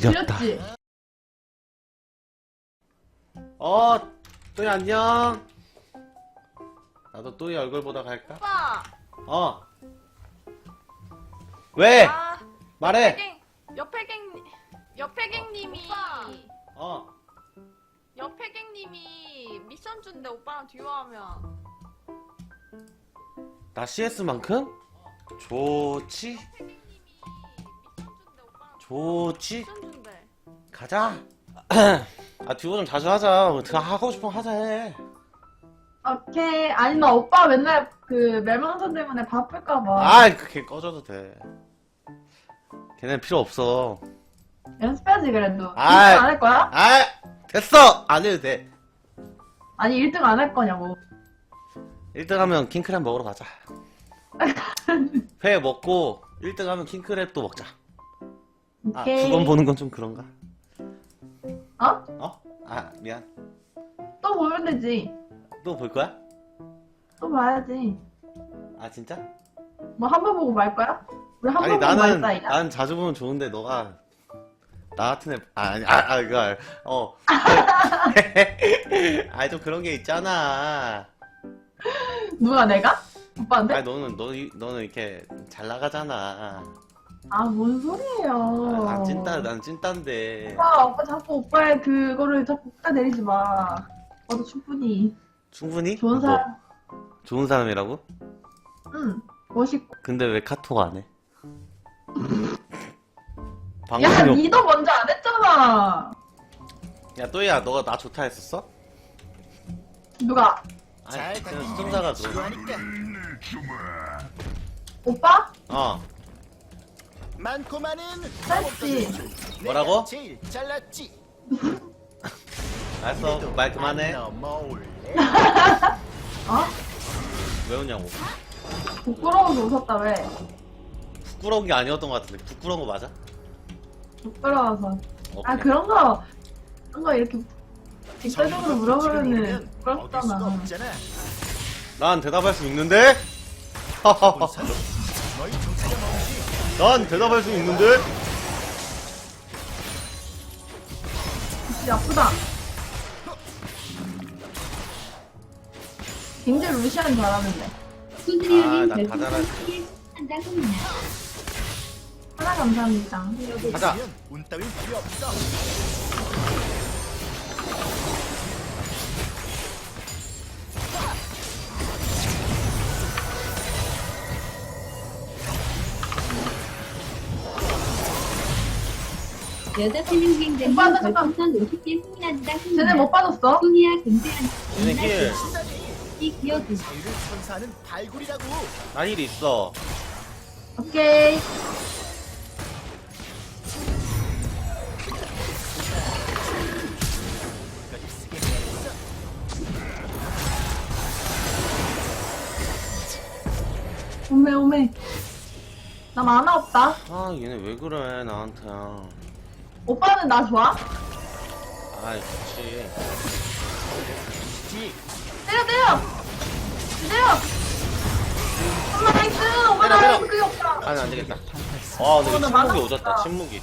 지렸다. 지렸지? 어, 또이 안녕. 나도 또이 얼굴 보다 갈까? 오빠. 어. 왜? 아, 말해. 갱, 옆에 갱, 옆에 갱님이, 어. 옆에 갱님이 미션 준대 오빠랑 듀오하면. 나 CS만큼? 좋지? 좋지? 가자. 아, 듀오 좀 자주 하자. 뭐, 다 하고 싶으면 하자 해. 오케이. 아니, 나 오빠 맨날 그 멸망전 때문에 바쁠까봐. 아, 그렇게 꺼져도 돼. 걔네 필요 없어. 연습해야지, 그래도. 1등 아이. 안할 거야? 아, 됐어! 안 해도 돼. 아니, 1등 안 할 거냐고. 1등 하면 킹크랩 먹으러 가자. 회 먹고 1등 하면 킹크랩 또 먹자. 아, 오케이. 두 번 보는 건 좀 그런가? 어? 어? 아, 미안. 또 보면 되지. 또 볼 거야? 또 봐야지. 아, 진짜? 뭐 한 번 보고 말 거야? 우리 한 아니, 번 보고 나는, 말 사이야. 난 자주 보면 좋은데, 너가, 나 같은 애, 아, 아니, 아, 아, 그거, 어. 아니, 좀 그런 게 있잖아. 누가 내가? 오빠한테? 아니, 너는, 너, 너는 이렇게 잘 나가잖아. 아, 뭔 소리예요. 아, 난 찐따, 난 찐따인데. 오빠, 오빠 자꾸 오빠의 그거를 자꾸 까 내리지 마. 나도 충분히 충분히? 좋은 뭐, 사람, 좋은 사람이라고? 응, 멋있고. 근데 왜 카톡 안 해? 야, 방송용. 니도 먼저 안 했잖아. 야, 또이야, 너가 나 좋다 했었어? 누가? 아니, 그냥 시청자가 그러고. 오빠? 어, 많고 많은 잘했지. 뭐라고? 제일 잘났지. 알았어, 말 그만해. 넘어올래. 어? 왜 웃냐고. 부끄러워서 웃었다, 왜? 부끄러운 게 아니었던 것 같은데. 부끄러운 거 맞아? 부끄러워서. 오케이. 아, 그런 거, 그런 거 이렇게 직설적으로 지금 물어보면은 수가 부끄럽잖아. 없잖아. 난 대답할 수 있는데? 하하하. 너희 정체가 뭔지 난 대답할 수 있는데? 진짜 아프다. 굉장히 루시안 잘하는데. 아, 난다 잘하지. 한다. 하나 감사합니다. 가자. 있으면 운 따윈 필요 없어. 여자 필링갱쟁님 오빠도 잠깐. 별풍선 50개 혼난다 쟤네. 못 받았어? 소니야 금대한 얘네 길. 이 기어도 자유를 선사하는 발굴이라고. 나일 있어. 오케이. 오메, 오메. 나 만화 없다. 아, 얘네 왜 그래, 나한테. 오빠는 나 좋아? 아이, 그치. 지 때려, 때려! 때려! 엄마, 나이스! 오빠 때려, 때려. 나는 그게 없다. 아니, 안 되겠다. 아, 근데 침묵이 오졌다. 침묵이.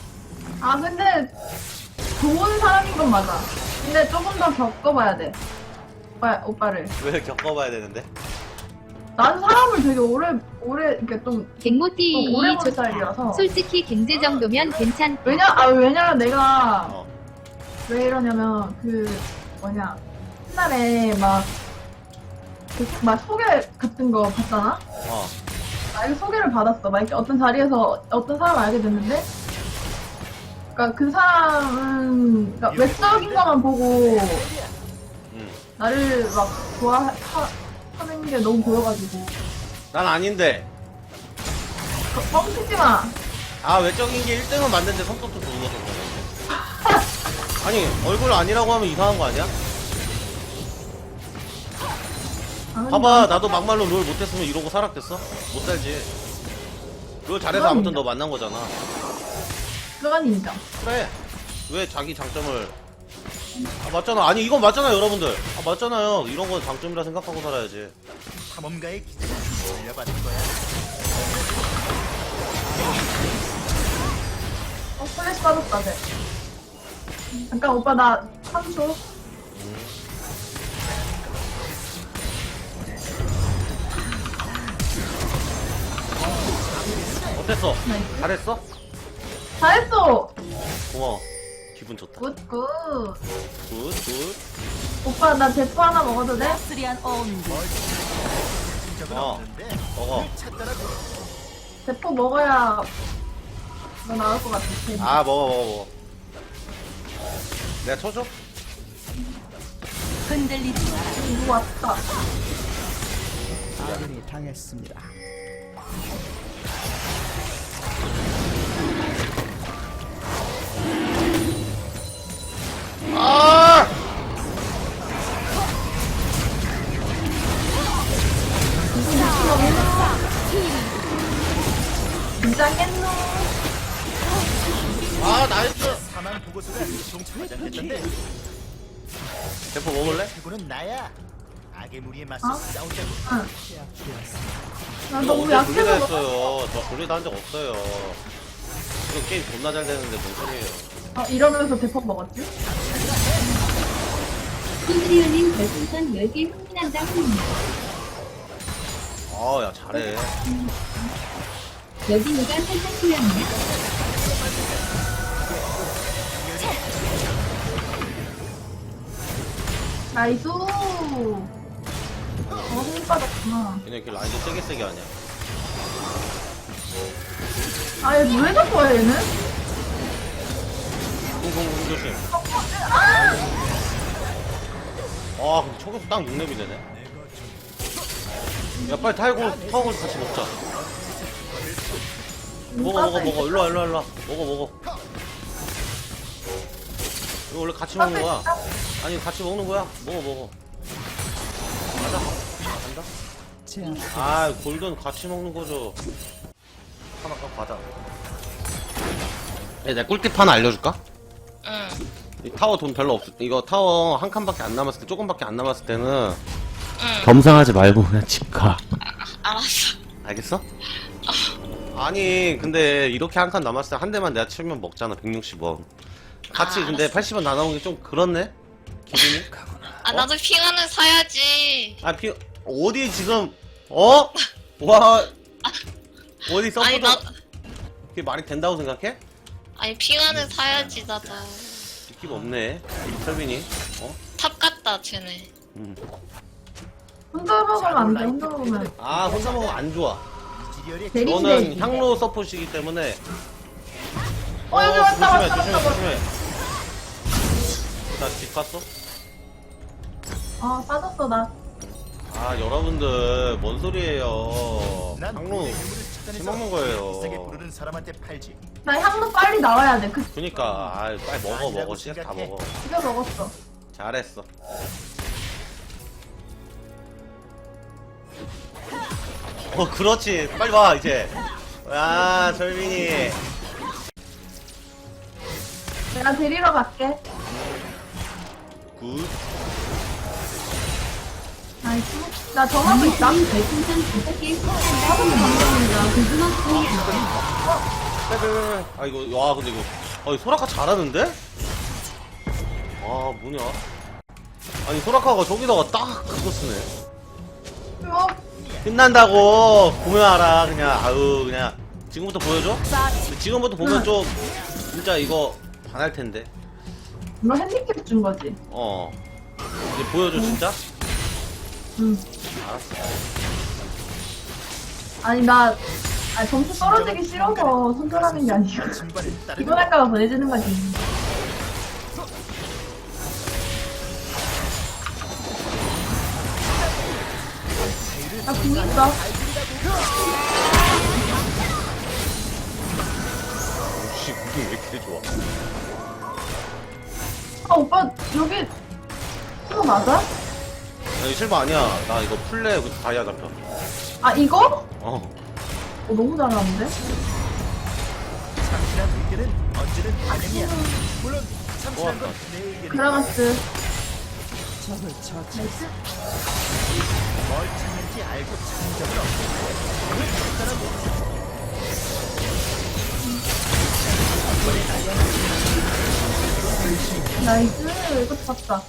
아, 근데, 좋은 사람인 건 맞아. 근데 조금 더 겪어봐야 돼. 오빠, 오빠를. 왜 겪어봐야 되는데? 난 사람을 되게 오래, 오래, 이렇게 좀, 갱모티 또 오래 이본 좋다. 스타일이라서. 솔직히 경제 정도면 괜찮. 왜냐, 아, 왜냐면 내가, 어. 왜 이러냐면, 그, 뭐냐. 옛날에 막, 그, 막 소개 같은 거 봤잖아? 어. 아, 이거 소개를 받았어. 막 이렇게 어떤 자리에서 어떤 사람을 알게 됐는데, 그니까 그 사람은, 그니까 외적인 것만 보고 응. 나를 막 좋아하는 게 너무 보여가지고. 난 아닌데. 거- 뻥치지 마. 아, 외적인 게 1등은 맞는데 성격도 좋은 그래. 아니, 얼굴 아니라고 하면 이상한 거 아니야? 아, 봐봐, 나도 막말로 롤 못했으면 이러고 살았겠어? 못 살지. 롤 잘해서 아무튼 너 만난 거잖아. 그건 인정. 그래. 왜 자기 장점을. 아, 맞잖아. 아니, 이건 맞잖아요, 여러분들. 아, 맞잖아요. 이런 건 장점이라 생각하고 살아야지. 탐험가의 기질을 돌려받은 거야. 어, 플래시 빠졌다, 쟤. 잠깐, 오빠, 나 3초. 어땠어? 나이스. 잘했어? 잘했어! 고마워. 기분 좋다. 굿, 굿. 굿, 굿. 오빠, 나 대포 하나 먹어도 돼? 적은 어. 먹어. 대포 먹어야 너 나올 것 같아. 쟤. 아, 먹어, 먹어, 먹어. 내가 쳐줘? 누구 왔다. 아군이 당했습니다. 긴장했노. 아, 나이스! 사망 보고서가 종착화됐던데 대포 먹을래? 최고는 나야. 악의 무리에 맞서 어? 싸우자고. 응. 나저 너무 언제 약해서 너- 했어요. 저 분리도 한적 없어요. 이거 게임 존나 잘 되는데 뭔 소리예요. 어, 이러면서 대포 먹었지? 손트리오님 별풍선 10개 흥민한다 흥민. 아, 야, 잘해. 여기 누가 틀렸냐? 나이스. 어, 힘 빠졌구나. 얘네 이렇게 라인도 세게 세게 하냐. 아, 얘왜 자꾸 해, 얘는? 공공공 조심. 아, 근데 저기서 딱 6렙이 되네. 야, 빨리 탈고, 타고 같이 먹자. 먹어, 먹어, 먹어. 일로 와, 일로 와, 일로 와. 먹어, 먹어. 이거 원래 같이 먹는 거야. 아니, 같이 먹는 거야. 먹어, 먹어. 가자. 간다. 아, 골든 같이 먹는 거죠. 하나 갖고 가자. 야, 내가 꿀팁 하나 알려줄까? 응. 이 타워 돈 별로 없을 때, 이거 타워 한 칸밖에 안 남았을 때, 조금밖에 안 남았을 때는, 응. 겸상하지 말고 그냥 집 가. 알았어. 알겠어? 아니, 근데 이렇게 한 칸 남았을 때 한 대만 내가 치면 먹잖아, 160원. 같이 아, 근데 80원 나눠온 게 좀 그렇네? 기분이? 아, 나도 핑하는 사야지. 아, 피, 어디 지금, 어? 와, 어디 서포터, 아니, 나, 그게 말이 된다고 생각해? 아니, 핑하는 사야지, 나도. 느낌 없네. 철빈이, 어? 탑 같다, 쟤네. 음. 혼자 먹으면 안 돼, 혼자 먹으면. 아, 혼자 먹으면 안 좋아. 시대지. 향로 서포시기 때문에 어, 여기 왔다, 조심해 왔다, 조심해 왔다, 조심해 나집 갔어? 어, 빠졌어, 나. 아 여러분들 뭔 소리예요 난 향로 해먹는 거예요. 비싸게 부르는 사람한테 팔지. 나 향로 빨리 나와야 돼. 그, 그니까 아 빨리 먹어 먹어 아니라고 씨앗 다 생각해. 먹어 집에 먹었어. 잘했어 어 그렇지 빨리 와 이제 야 철민이 내가 데리러 갈게. 굿 나이스. 나 전화도 있다. 손트리오님 별풍선 5개 흥민한다 흥민. 고구마 구이 빼빼빼빼 아 이거 와 근데 이거 아이 소라카 잘하는데? 아 뭐냐 아니 소라카가 저기다가 딱 그거 쓰네 어, 끝난다고 보면 알아 그냥 아우 그냥 지금부터 보여줘? 지금부터 보면 좀 진짜 이거 반할 텐데 너 핸디캡 준 거지? 어 이제 보여줘 진짜? 응. 알았어 아니, 나, 아, 점수 떨어지기 싫어서 손절하는 게 아니고. 신발을 따르는 이번 할까봐 보내주는 거지. 나궁 있어. 역시 무기 왜 이렇게 좋아 아, 오빠, 여기, 이거 맞아? 아니 실버 아니야 나 이거 플레 그 다이아 잡혀 아, 이거? 어 어, 너무 잘하는데? 참신한 의견은 언제든 반영이야. 물론 참신한 좋았다. 건내 의견이 그라가스. 나이스. 뭘찾 는지 알고 없고. 그걸 찾더라고. 나이스. 이것도 봤다.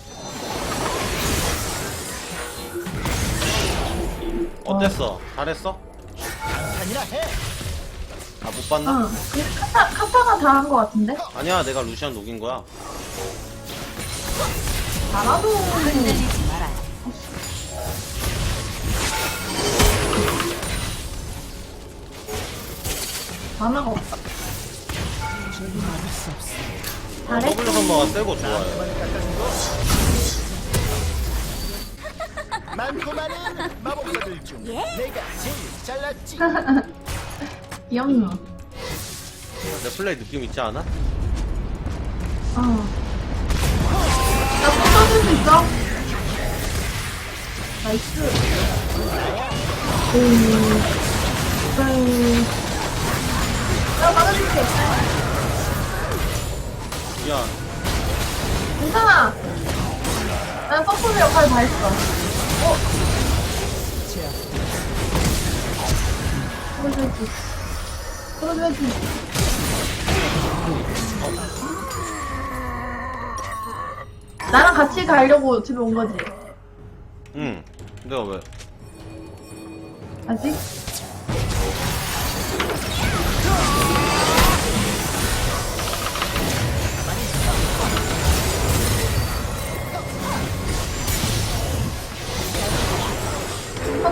어땠어? 잘했어? 아니라 해. 아못 봤나? 응. 근데 카타, 카타가 잘한 것 같은데? 아니야 내가 루시안 녹인 거야 나라도. 만화가 없다. 어, 잘했어. W 선마가 세고 좋아요 많고 많은 마법사들 중 내가 제일 잘났지. 귀엽노. 내 플레이 느낌 있지 않아? 어. 나손 써줄 수 있어? 나이스. 음. 음. 나 막아줄게. 미안 괜찮아. 난 서포트 역할 다 했어. 어? 그러줘야지. 그러줘야지. 나랑 같이 가려고 집에 온 거지? 응 내가 왜 아직?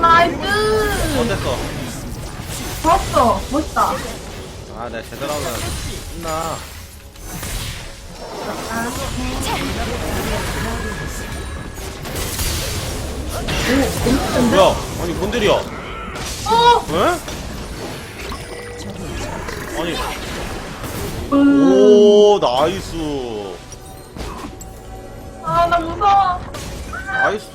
나이스! 어땠어? 좋았어. 멋있다. 아 내가 제대로 하면 끝나? 뭐야 아니 뭔 들이야 어! 왜? 아니 음. 오 나이스 아, 나 무서워. 나이스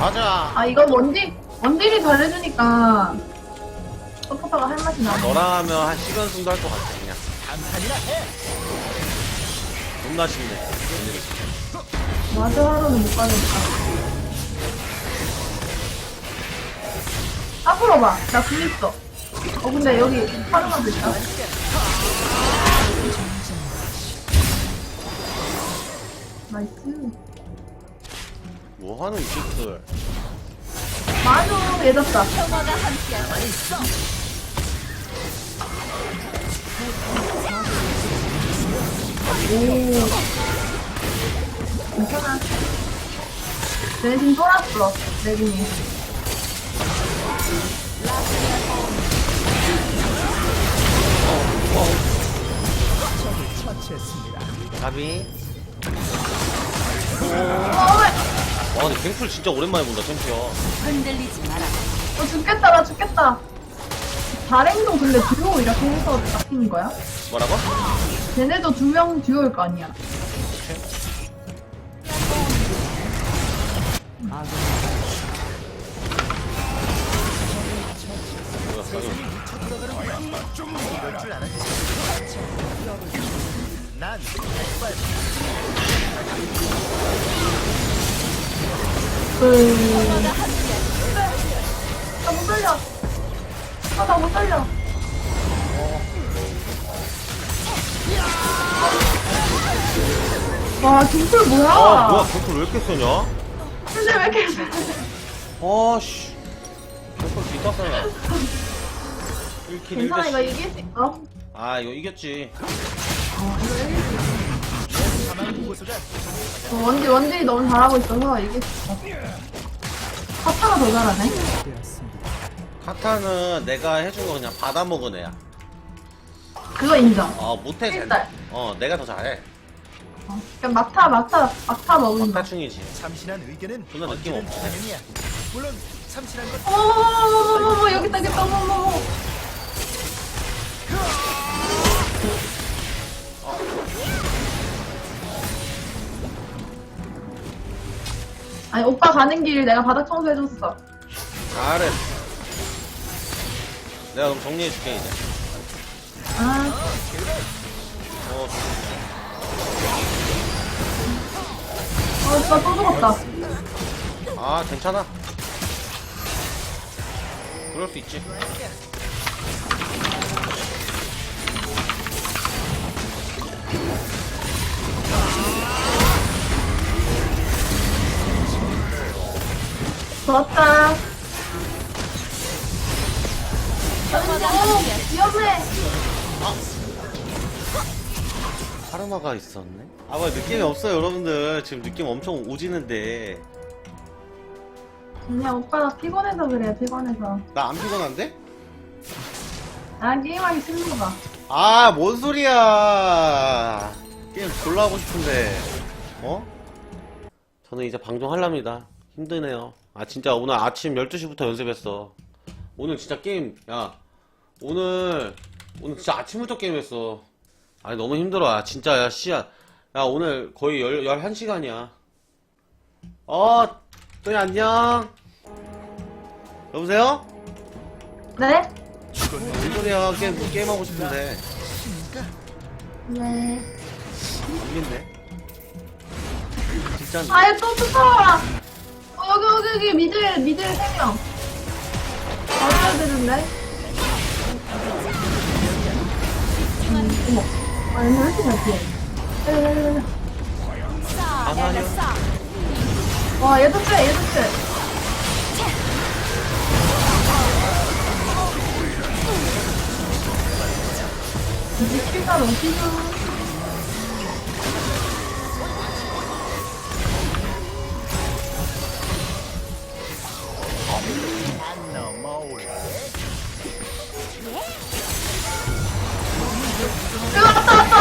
가자 아, 이건 원딜, 원딜이 잘해주니까 서포터가 할 맛이 나네. 너랑 하면 한 시간 정도 할 것 같아 그냥. 겁나 쉽네 마저 하루는 못 가니까. 앞으로 봐. 나불 있어. 어, 근데 여기 하루만 더 있다. 나이스. 뭐하는 이 새끼들. 평화가 함께하자. 오. 괜찮아. 내 지금 돌았어. 처치했습니다. 가비 어, 와 근데 갱플 진짜 오랜만에 본다 챔피언 흔들리지 마라. 어, 죽겠다. 나 죽겠다. 발행도 근데 듀오 이렇게 해서 낚이는 거야? 뭐라고? 쟤네도 두 명 듀오일 거 아니야. 뭐야 가비 나못 살려. 아, 나 못 살려. 와, 김풀 뭐야? 아 뭐야 갱플 왜 이렇게 세냐? 근데 왜 이렇게 세? 아씨 갱플 비싸 세냐 1킬 괜찮아, 이거 1대씩 이길 수 있어. 아 이거 이겼지 어, 이거 이길 수 있어. 어, 원딜, 원딜이 너무 잘하고 있어서 있어. 카타가 더 잘하네. 카타는 내가 해준 거 그냥 받아먹은 애야 그거 인정. 어 못해 쟤는 일단. 어 내가 더 잘해 어, 그냥 막타, 막타, 막타 먹은 거. 카충이지 참신한 의견은 존나 느낌 언제든 없지. 반영이야. 물론 참신한 건 어머머머머머머, 여기 있다, 여기 있다, 어머머머. 아니, 오빠 가는 길 내가 바닥 청소해줬어. 잘해. 내가 그럼 정리해줄게 이제. 아, 어 어, 진짜 또 죽었다. 아 괜찮아. 그럴 수 있지 좋았다. 오, 위험해. 카르마가 있었네? 아, 왜 느낌이 없어요, 여러분들. 지금 느낌 엄청 오지는데. 그냥 오빠 나 피곤해서 그래, 피곤해서. 나 안 피곤한데? 난 게임하기 싫은 거 봐. 아, 뭔 소리야. 게임 졸라 하고 싶은데. 어? 저는 이제 방송하랍니다. 힘드네요. 아, 진짜 오늘 아침 12시부터 연습했어. 오늘 진짜 게임, 야. 오늘, 오늘 진짜 아침부터 게임했어. 아니, 너무 힘들어. 아, 진짜, 야, 씨야. 야, 오늘 거의 10, 11시간이야. 어, 또이 안녕. 여보세요? 네? 뭔 소리야. 게임, 게임하고 싶은데. 네. 안 믿네. 진짜. 아예 또. 어, 여기, 여기, 여기, 미들, 미들 3명. 맞아야 되는데. 음, 어머. 아, 피해? 에, 아마니요. 와, 얘도 쎄, 얘도 쎄. 이제 너무 키죠.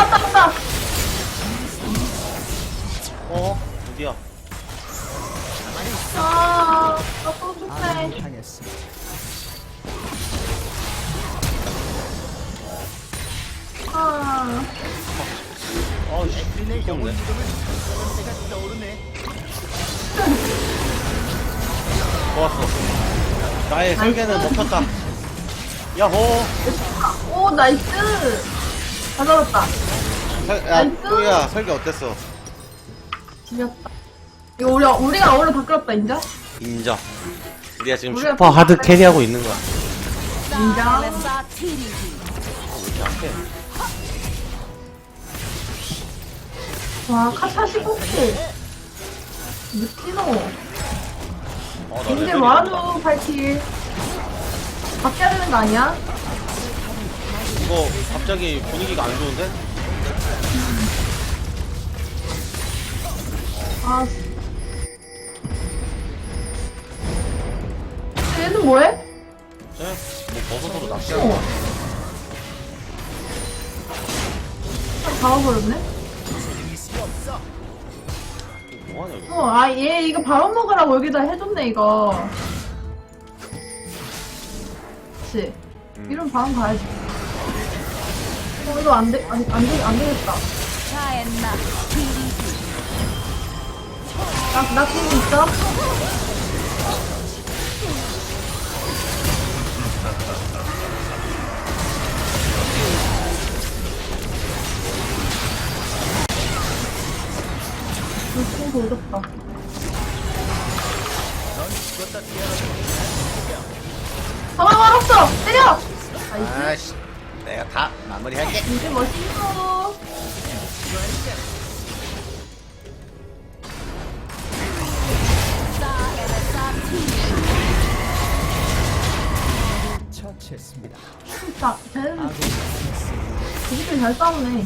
왔다, 왔다. 어? 어디야? 아, 나또 좋네. 당했어. 아, 씨. 저런 때가 떠오르네. 좋았어. 나의 설계는 먹혔다. 야호! 오, 나이스. 잘 잡았다. 설, 야, 나이스. 또야, 설계 어땠어? 지렸다. 이거 우리, 우리가 원래 다 끌었다, 인정? 인정. 우리가 지금 우리가 슈퍼 하드 캐리하고 있는 거야. 인정. 아, 왜 이렇게 약해? 와, 카타 15킬. 느끼노. 어, 나 근데 레벨이 뭐하노, 8킬. 바뀌어야 되는 거 아니야? 이거 갑자기 분위기가 안 좋은데? 아. 얘는 뭐해? 쟤? 뭐 버섯으로 낚시하는 어. 거야? 딱 잡아버렸네? 뭐하냐, 이거? 어, 아, 얘 이거 바로 먹으라고 여기다 해줬네, 이거. 그치. 음. 이런 바로 가야지. 어, 이거 안 돼, 안, 안 돼, 안 되겠다. 나, 나 지금 있어? 이거 좀 어렵다. 가만 말았어! 때려! 아이씨. 내가 다 마무리할게. 이제 멋있어. 처치했습니다. 진짜, 쟤는 되게 잘 싸우네.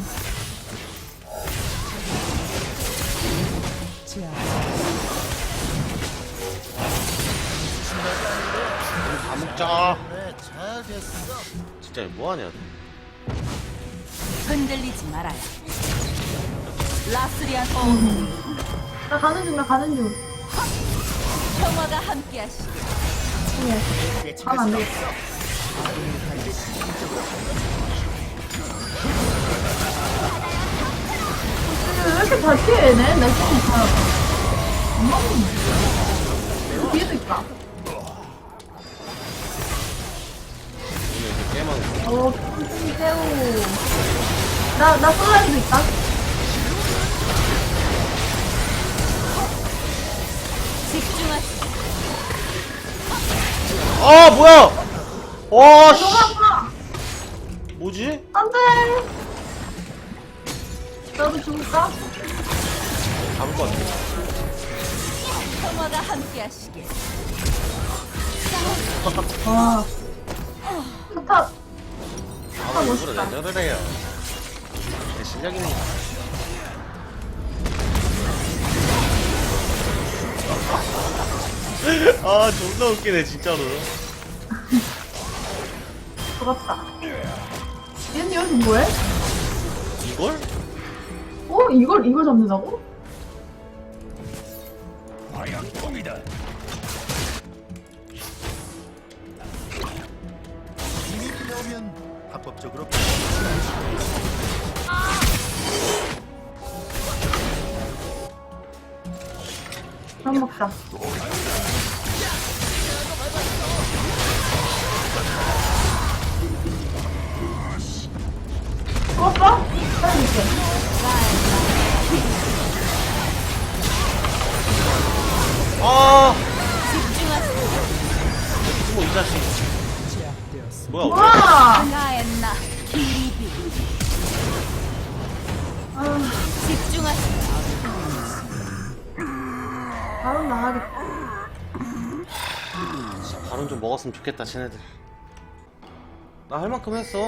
다 먹자. 그래, 잘 됐어. 진짜 뭐하냐. 흔들리지 말아요. 라스리안 나 가는 중, 나 가는 중. 평화가 함께하시길. 예. 가면 안. 근데 왜 이렇게 잘 피해, 얘네? 내 게임 잘. 음. 뒤에도 있다. 오늘. 어, 푸신 새우. 나, 나 솔라이도 있다. 집중하시. 아, 뭐야! 와, 씨. 너무 아파! 뭐지? 안 돼! 나도 죽을까? 잡을 것 같아. 평화가 함께하시길. 와. 포탑. 아, 왜 일부러 내전을 해요. 내 실력입니다. 아, 존나 웃기네, 진짜로. 부럽다. 얘는 여기서 뭐해? 이걸? 어? 이걸, 이걸 잡는다고? 화양통이다. 이미 나오면 합법적으로 밥 먹자. 좋겠다, 쟤네들. 나 할 만큼 했어.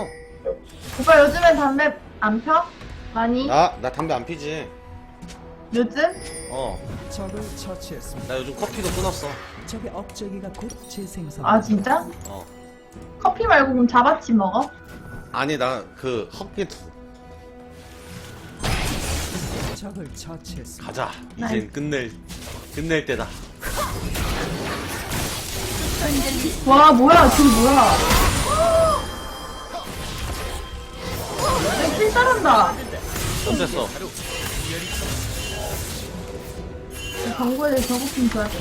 오빠 요즘에 담배 안 펴? 많이? 나, 나 담배 안 피지. 요즘? 어. 적을 처치했습니다. 나 요즘 커피도 끊었어. 적의 업적이가 곧 재생산. 아, 진짜? 어. 커피 말고 그럼 자바치 먹어? 아니, 나 그, 헛기도. 적을 처치했습니다. 가자. 네. 이젠 끝낼, 끝낼 때다. 와, 뭐야, 둘 뭐야. 킬 따른다. 어땠어? 광고에 대해 저거 좀 줘야 돼.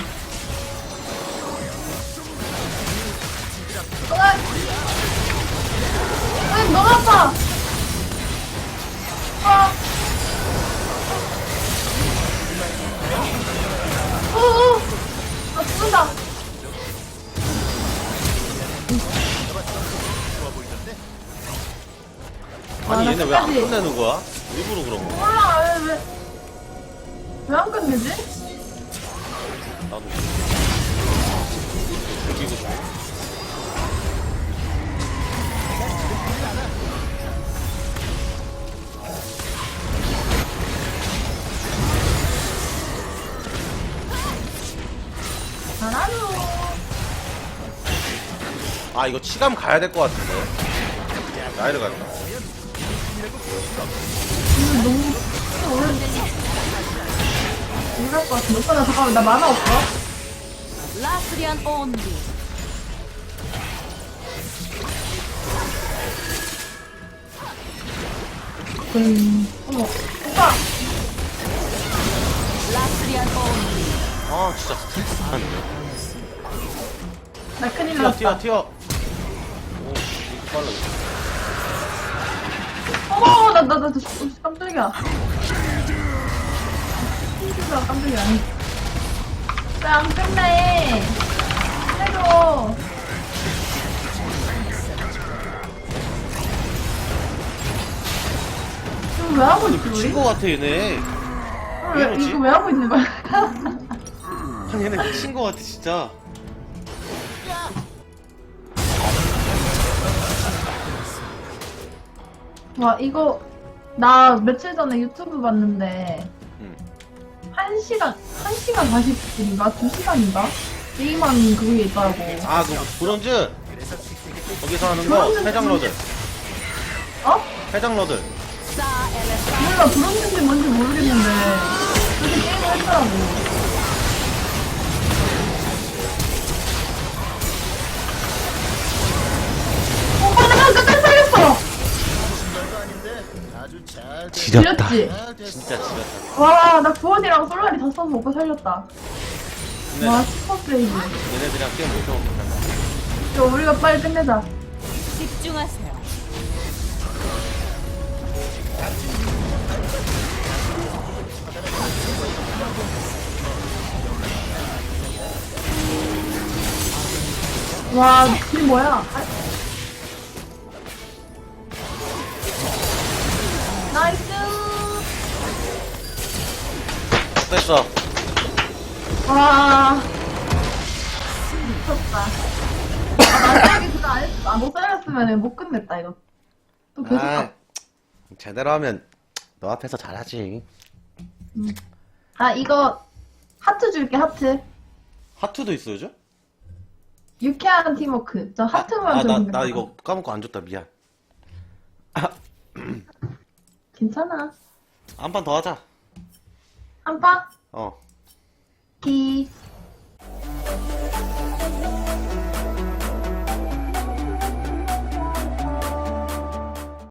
으악! 으악, 너무 아파! 아! 어, 어! 아, 죽는다! 아, 아니, 나 얘네 왜 안 끝까지- 끝내는 거야? 일부러 그런 거. 몰라, 왜, 왜. 왜 안 끝내지? 나도. 죽이고 싶어. 아, 이거 치감 가야 될 것 같은데. 나이를 갔다. 음, 너무 오래 이럴 것 같은데 오빠 나 잠깐만 나 만화 없어 라스리안 온디. 음 어머 오빠 라스리안 온디. 아, 진짜 스트레스 받네. 나 큰일 튀어, 났다 튀어, 튀어. 오, 이거 빨라. 어머 나 나나 깜짝이야 깜짝이야 깜짝이야 왜안 끝내 해줘 이거 왜 하고 있지 우리? 미친 거 같아, 얘네. 왜, 이러지? 이거 왜 하고 있는 거야? 아니, 얘네 미친 거 같아, 진짜. 와 이거 나 며칠 전에 유튜브 봤는데 응. 1시간 1시간 40분인가 2시간인가 게임하는 그게 있더라고 아, 그 브론즈? 거기서 하는 거, 브론즈 해장러들. 어? 사 엘레사. 몰라 브론즈인지 뭔지 모르겠는데 그렇게 게임을 했더라고 됐어. 진짜 지렸다. 와 나 구원이랑 솔라리 다 써서 오빠 살렸다 근데 와 슈퍼 세이브 얘네들이랑 게임 못하고 못한다. 야 우리가 빨리 끝내자 집중하세요. 와, 길 뭐야? 아. 아, 못 끝냈다, 이거. 또 계속 아, 가. 제대로 하면 너 앞에서 잘하지. 아, 이거, 하트 줄게, 하트. 하트도 있어요, 저? 유쾌한 팀워크. 저 하트 모양 아, 나, 그리는 나 거. 이거 까먹고 안 줬다, 미안. 괜찮아. 한 판 더 하자. 한 방? 어. 기.